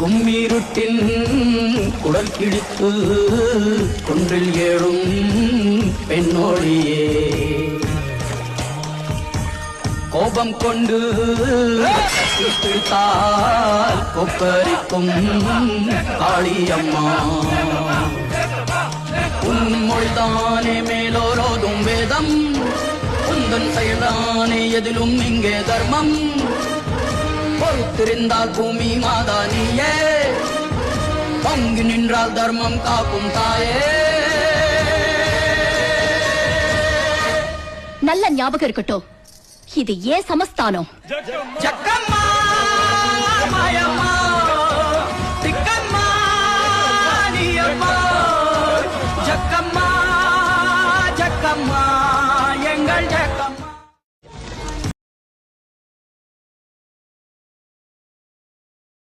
கும்மீருட்டின் குடல் கிழித்து குன்றில் ஏழும் பெண்ணோழியே கோபம் கொண்டு பிடித்தால் கொப்பரிக்கும் காளியம்மா. உன் மொழிதானே மேலோரோதும் வேதம். உந்தன் செயல்தானே எதிலும் இங்கே தர்மம். பொறுத்திருந்தால் பூமி மாதா தங்கி நின்றால் தர்மம் காக்கும் தாயே நல்ல ஞாபகம் இருக்கட்டும் இது ఏ సంస్థానం జక్కమ్మ మాయమ్మ తిక్కమ్మ నీయమ్మ జక్కమ్మ జక్కమ్మ.